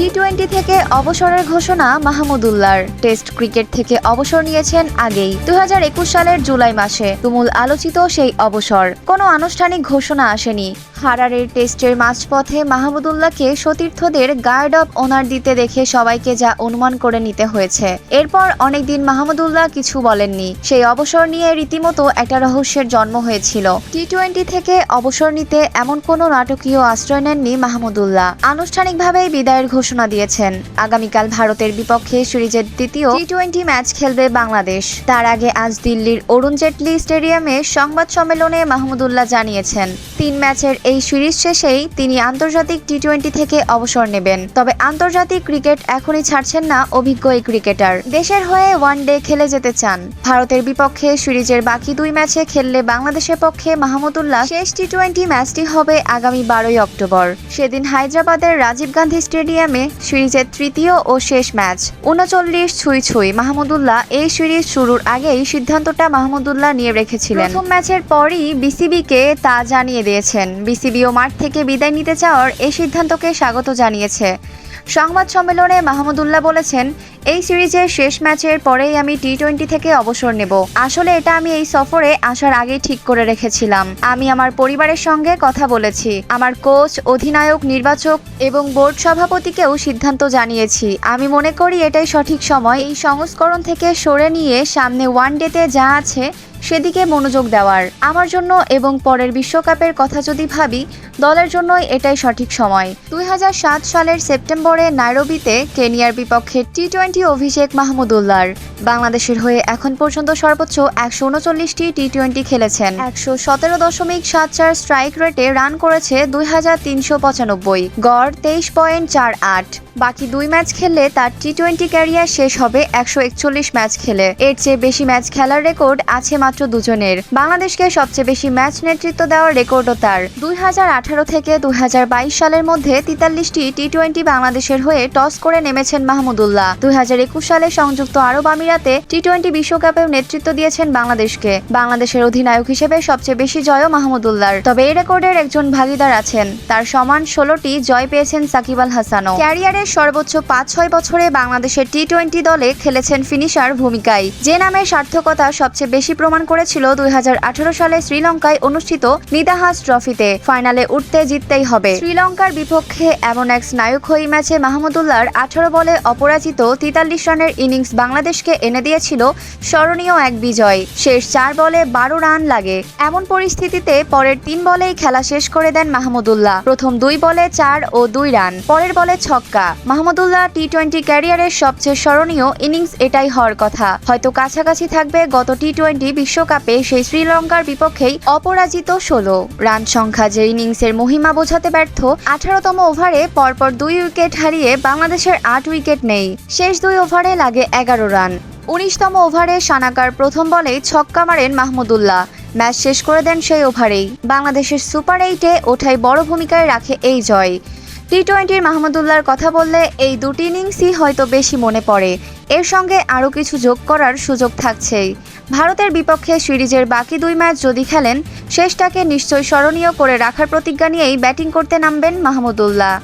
T twenty থেকে অবসরের ঘোষণা মাহমুদুল্লার টেস্ট ক্রিকেট থেকে অবসর নিয়েছেন আগেই। দুই হাজার একুশ সালের জুলাই মাসে তুমুল আলোচিত সেই অবসর। কোনো আনুষ্ঠানিক ঘোষণা আসেনি। হারারের টেস্টের মাঝপথে মাহমুদুল্লাহকে সতীর্থদের গার্ড অব ওনার দিতে দেখে সবাইকে যা অনুমান করে নিতে হয়েছে। এরপর অনেকদিন মাহমুদুল্লাহ কিছু বলেননি। সেই অবসর নিয়ে রীতিমতো একটা রহস্যের জন্ম হয়েছিল। টি টোয়েন্টি থেকে অবসর নিতে এমন কোনো নাটকীয় আশ্রয় নেননি মাহমুদুল্লাহ আনুষ্ঠানিকভাবেই বিদায়ের ঘোষণা দিয়েছেন। আগামীকাল ভারতের বিপক্ষে সিরিজের দ্বিতীয় টি টোয়েন্টি ম্যাচ খেলবে বাংলাদেশ। তার আগে আজ দিল্লির অরুণ জেটলি স্টেডিয়ামে সংবাদ সম্মেলনে মাহমুদুল্লাহ জানিয়েছেন, তিন ম্যাচের এই সিরিজ শেষেই তিনি আন্তর্জাতিক টি টোয়েন্টি থেকে অবসর নেবেন। তবে আন্তর্জাতিক ক্রিকেট এখনই ছাড়ছেন না অভিজ্ঞ এই ক্রিকেটার। দেশের হয়ে ওয়ান ডে খেলে যেতে চান। ভারতের বিপক্ষে সিরিজের বাকি দুই ম্যাচে খেললে বাংলাদেশের পক্ষে মাহমুদুল্লাহ শেষ টি টোয়েন্টি ম্যাচটি হবে আগামী বারোই অক্টোবর। সেদিন হায়দ্রাবাদের রাজীব গান্ধী স্টেডিয়ামে সিরিজের তৃতীয় ও শেষ ম্যাচ। উনচল্লিশ ছুঁই ছুঁই মাহমুদুল্লাহ এই সিরিজ শুরুর আগেই সিদ্ধান্তটা মাহমুদুল্লাহ নিয়ে রেখেছিলেন। প্রথম ম্যাচের পরই বিসিবিকে তা জানিয়ে দিয়েছেন। বিসিবিও মাঠ থেকে বিদায় নিতে চাওয়ার এই সিদ্ধান্তকে স্বাগত জানিয়েছে। সংবাদ সম্মেলনে মাহমুদুল্লাহ বলেছেন, এই সিরিজের শেষ ম্যাচের পরেই আমি টি টোয়েন্টি থেকে অবসর নেব। আসলে এটা আমি এই সফরে আসার আগেই ঠিক করে রেখেছিলাম। আমি আমার পরিবারের সঙ্গে কথা বলেছি। আমার কোচ, অধিনায়ক, নির্বাচক এবং বোর্ড সভাপতিকেও সিদ্ধান্ত জানিয়েছি। আমি মনে করি এটাই সঠিক সময়। এই সংস্করণ থেকে সরে নিয়ে সামনে ওয়ান ডেতে যা আছে সেদিকে মনোযোগ দেওয়ার। আমার জন্য এবং পরের বিশ্বকাপের কথা যদি ভাবি, দলের জন্যই এটাই সঠিক সময়। দুই হাজার সাত সালের সেপ্টেম্বরে নাইরোবিতে কেনিয়ার বিপক্ষে টি টোয়েন্টি অভিষেক মাহমুদুল্লাহর বাংলাদেশের হয়ে এখন পর্যন্ত সর্বোচ্চ একশো উনচল্লিশটি টি টোয়েন্টি খেলেছেন। একশো সতেরো দশমিক সাত চার স্ট্রাইক রেটে রান করেছে দুই হাজার তিনশো পঁচানব্বই। গড় তেইশ পয়েন্ট চার আট। বাকি দুই ম্যাচ খেললে তার টি টোয়েন্টি ক্যারিয়ার শেষ হবে একশো একচল্লিশ ম্যাচ খেলে। এর চেয়ে বেশি ম্যাচ খেলার রেকর্ড আছে দুজনের। বাংলাদেশকে সবচেয়ে বেশি ম্যাচ নেতৃত্ব দেওয়ার রেকর্ডও তার। দুই হাজার আঠারো থেকে দুই হাজার বাইশ সালের মধ্যে তেতাল্লিশটি টি টোয়েন্টি বাংলাদেশের হয়ে টস করে নেমেছেন মাহমুদুল্লাহ দুই হাজার একুশ সালে সংযুক্ত আরব আমিরাতে টি টোয়েন্টি বিশ্বকাপেও নেতৃত্ব দিয়েছেন বাংলাদেশকে। বাংলাদেশের অধিনায়ক হিসেবে সবচেয়ে বেশি জয়ও মাহমুদুল্লাহর তবে এই রেকর্ডের একজন ভাগিদার আছেন। তার সমান ষোলোটি জয় পেয়েছেন সাকিব আল হাসানও। ক্যারিয়ারের সর্বোচ্চ পাঁচ ছয় বছরে বাংলাদেশের টি টোয়েন্টি দলে খেলেছেন ফিনিশার ভূমিকায়। যে নামের সার্থকতা সবচেয়ে বেশি প্রমাণ করেছিল দুই হাজার আঠারো সালে শ্রীলঙ্কায় অনুষ্ঠিত নিদাহাস ট্রফিতে। ফাইনালে উঠতে জিততেই হবে। শ্রীলঙ্কার বিপক্ষে এমন এক স্নায়ুক্ষয়ী ম্যাচে মাহমুদুল্লাহর আঠারো বলে অপরাজিত তেতাল্লিশ রানের ইনিংস বাংলাদেশকে এনে দিয়েছিল স্মরণীয় এক বিজয়। শেষ চার বলে বারো রান লাগে। এমন পরিস্থিতিতে পরের তিন বলেই খেলা শেষ করে দেন মাহমুদুল্লাহ। প্রথম দুই বলে চার ও দুই রান, পরের বলে ছক্কা। মাহমুদুল্লাহ টি টোয়েন্টি ক্যারিয়ারের সবচেয়ে স্মরণীয় ইনিংস এটাই হওয়ার কথা। হয়তো কাছাকাছি থাকবে গত টি টোয়েন্টি বিশ্বকাপে সেই শ্রীলঙ্কার বিপক্ষেই অপরাজিত ষোলো। রান সংখ্যা যে ইনিংসের মহিমা বোঝাতে ব্যর্থ, আঠারোতম ওভারে পরপর দুই উইকেট হারিয়ে বাংলাদেশের আট উইকেট নেই। শেষ দুই ওভারে লাগে এগারো রান। উনিশতম ওভারে সানাকার প্রথম বলেই ছক্কা মারেন মাহমুদুল্লাহ ম্যাচ শেষ করে দেন সেই ওভারেই। বাংলাদেশের সুপার এইটে ওঠাই বড় ভূমিকায় রাখে এই জয়। টি টোয়েন্টির মাহমুদুল্লাহর কথা বললে এই দুটি ইনিংসই হয়তো বেশি মনে পড়ে। এর সঙ্গে আরও কিছু যোগ করার সুযোগ থাকছেই। ভারতের বিপক্ষে সিরিজের বাকি দুই ম্যাচ যদি খেলেন, শেষটাকে নিশ্চয়ই স্মরণীয় করে রাখার প্রতিজ্ঞা নিয়েই ব্যাটিং করতে নামবেন মাহমুদুল্লাহ।